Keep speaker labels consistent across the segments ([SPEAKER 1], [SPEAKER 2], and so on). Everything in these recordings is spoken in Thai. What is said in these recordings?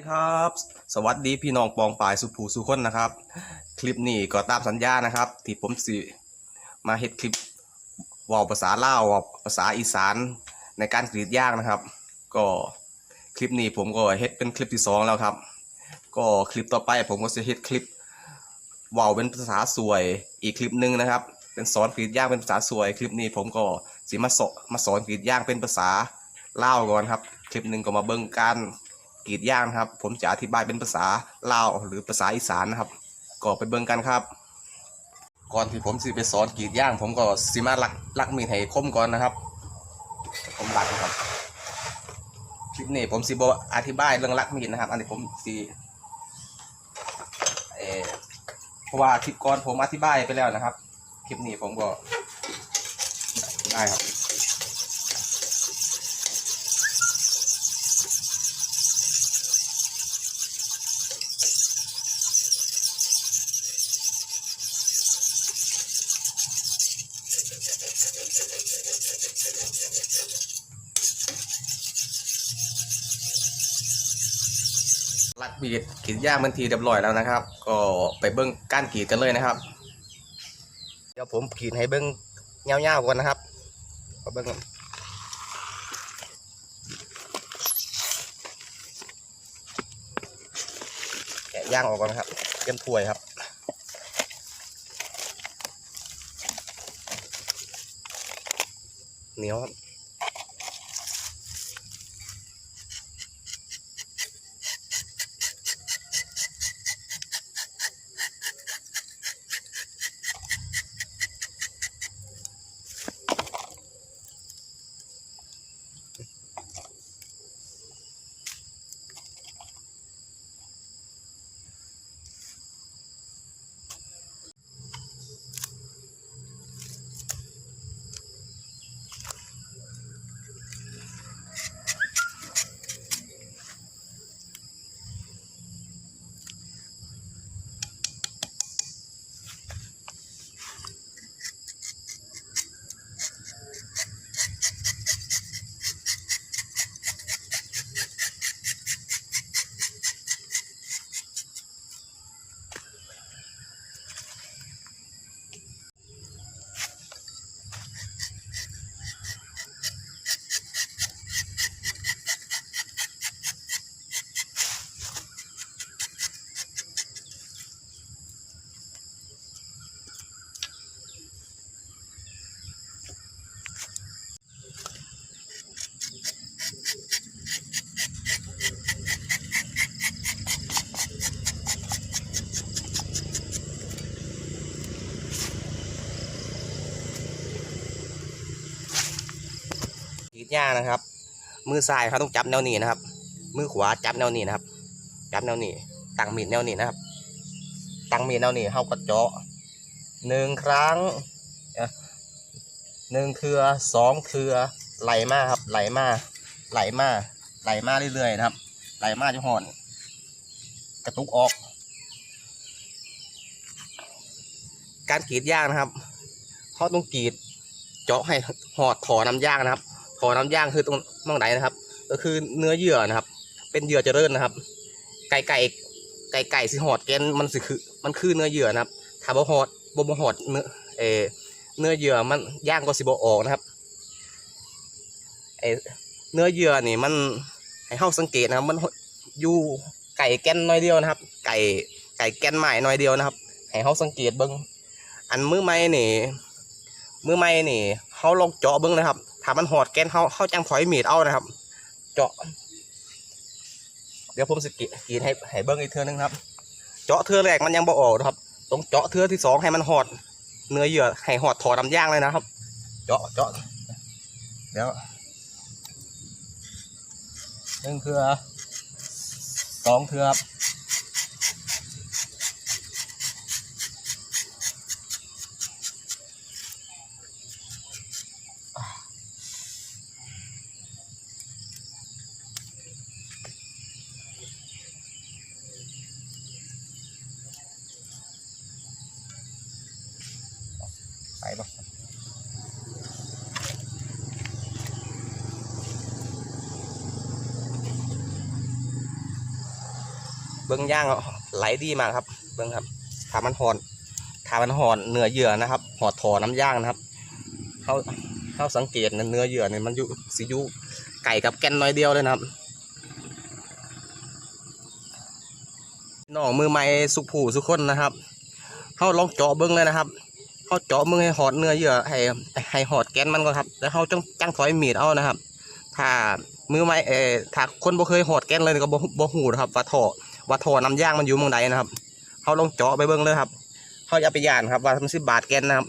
[SPEAKER 1] ดีครับ สวัสดีพี่น้องปองปายสุภูสุคนนะครับ คลิปนี้ก็ตามสัญญานะครับ ที่ผมสิมาเฮ็ดคลิปว่าภาษาลาวเว้าภาษาอีสานในการกรีดยางนะครับ ก็คลิปนี้ผมก็เฮ็ดเป็นคลิปที่สองแล้วครับ ก็คลิปต่อไปผมก็จะเฮ็ดคลิปว่าเป็นภาษาสวยอีกคลิปหนึ่งนะครับ เป็นสอนกรีดยางเป็นภาษาสวย คลิปนี้ผมก็สิมาสอนมาสอนกรีดยางเป็นภาษาลาวก่อนครับ คลิปหนึ่งก็มาเบิ่งการ กรีดย่างนะครับ ผมจะอธิบายเป็นภาษาลาวหรือภาษาอีสานนะครับก็ไปเบิ่งกันครับ ก่อนที่ผมสิไปสอนกรีดย่าง ผมก็สิมาลักลักมีดให้คมก่อนนะครับผมลักนะครับคลิปนี้ผมสิบอธิบายเรื่องลักมีดนะครับ อันนี้ผมสิเออเพราะว่าคลิปก่อนผมอธิบายไปแล้วนะครับ คลิปนี้ผมก็ได้ครับ ลักบีดกรีดย่างเป็นทีเรียบร้อยแล้วนะครับ ก็ไปเบิ้งก้านกรีดกันเลยนะครับ เดี๋ยวผมกรีดให้เบิ้งเงาวๆก่อนนะครับขอเบิ้งก่อนแกะย่างออกก่อนนะครับเตรียมถ้วยครับ เหนียวครับ ย่างนะครับ มือซ้ายเขาต้องจับแนวนี้นะครับ มือขวาจับแนวนี้นะครับ จับแนวนี้ตั้งมีดแนวนี้นะครับ ตั้งมีดแนวนี้เขาก็เจาะหนึ่งครั้งหนึ่งเทือสองเทือไหลมาครับ ไหลมาไหลมาไหลมาเรื่อยๆนะครับ ไหลมาจะห่อน กระตุกออก การกรีดยางนะครับเขาต้องกรีดเจาะให้หอดถอน้ำยางนะครับ ถอน้ำย่างคือตรงมองไหนนะครับ ก็คือเนื้อเยื่อนะครับ เป็นเหยื่อเจริญนะครับ ไก่ไก่ไก่ไก่สิหอดแกนมันสิคือมันคือเนื้อเหยื่อนะครับถ้าบ่หอดบ่บ่หอดเนื้อเอเนื้อเหยื่อมันย่างก็สิบ่ออกนะครับเอเนื้อเหยื่อนี่มันให้เฮาสังเกตนะครับ มันอยู่ไก่แกนน้อยเดียวนะครับ ไก่ไก่แกนใหม่น้อยเดียวนะครับให้เฮาสังเกตเบิ่งอันมือใหม่นี่มือใหม่นี่เฮาลองเจาะเบิ่งนะครับ ถ้ามันหอดแกนเฮาเฮาจังถอยมีดเอานะครับ เจาะ เดี๋ยวผมสกิกีให้ให้เบิ้งอีกเทือนึงครับ เจาะเทือแรกมันยังบ่ออกนะครับต้องเจาะเทือที่สองให้มันหอด เนื้อเยื่อให้หอดถอดำย่างเลยนะครับ เจาะเจาะเดี๋ยวหนึ่งเทือสองเทือครับ เบิ้งย่างไหลดีมากครับ เบิ้งครับถามันหอนถามันหอนเนื้อเยื่อนะครับหอดถอน้ำย่างนะครับเขาเขาสังเกตเนื้อเยื่อเนี่ยมันอยู่สิอยุไก่กับแกนน้อยเดียวเลยนะครับน้องมือใหม่สุกผู้สุกคนนะครับเขาลองเจาะเบิ้งเลยนะครับเขาเจาะมือให้หอดเนื้อเยื่อให้ให้หอดแกนมันก่อนครับ แล้วเขาจังจังถอยมีดเอานะครับ ถ้ามือใหม่เออถ้าคนบ่เคยหอดแกนเลยก็บ่บ่หูนะครับว่าท่อ ว่าท่อน้ำยางมันอยู่เมืองใดนะครับเขาลงเจาะไปเบิ้งเลยครับเขาอย่าไปย่านครับว่ามันสิบาทแกนนะครับ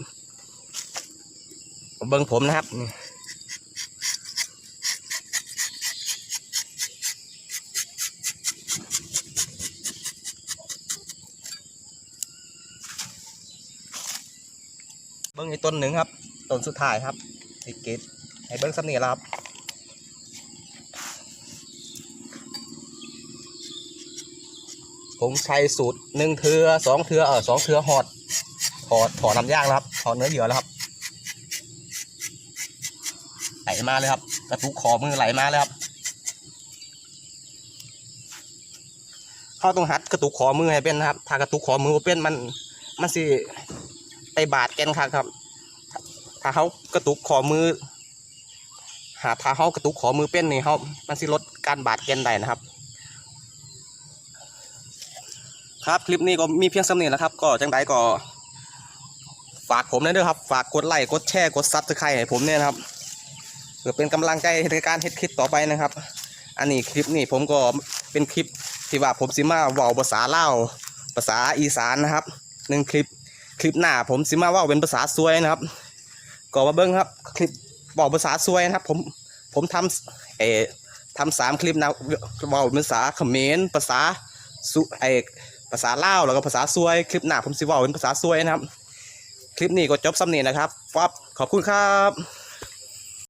[SPEAKER 1] เบิ้งผมนะครับเบิ้งอีต้นหนึ่งครับต้นสุดท้ายครับติดเกตให้เบิ้งสักนี่แล้วครับ ผมใช้สูตรหนึ่งเทือสองเทือเออสองเทือหอดหอดถอดน้ำย่างแล้วครับถอดเนื้อเหยื่อแล้วครับไหลมาเลยครับ กระตุกคอมือไหลมาเลยครับเข้าตรงหัดกระตุกคอมือให้เป็นนะครับ ถ้ากระตุกคอมือบ่เป็นมันมันสิไปบาดแกนครับครับ ถ้าเขากระตุกคอมือ หาถ้าเขากระตุกคอมือเป็นนี่เขามันสิลดการบาดแกนได้นะครับ ครับคลิปนี้ก็มีเพียงสำเนียงแล้วครับ ก็จังไดก็ ฝากผมด้วยครับ ฝากกดไลค์กดแชร์กดซับสไครต์ให้ผมเนี่ยนะครับเพื่อเป็นกำลังใจในการเฮ็ดคลิปต่อไปนะครับ อันนี้คลิปนี้ผมก็เป็นคลิปที่ว่าผมสิมาเว้าภาษาเล่าภาษาอีสานนะครับหนึ่งคลิปคลิปหน้าผมสิมาว้าเป็นภาษาซวยนะครับก็มาเบิ้งครับ คลิปบอกภาษาซวยนะครับ ผมผมทำเออทำสามคลิปนะว้าภาษาเขมรภาษาสุเออ ภาษาลาวแล้วก็ภาษาซวยคลิปหน้าผมสิว่าเป็นภาษาซวยนะครับ คลิปนี้ก็จบสำเนียนะครับฟับขอบคุณครับ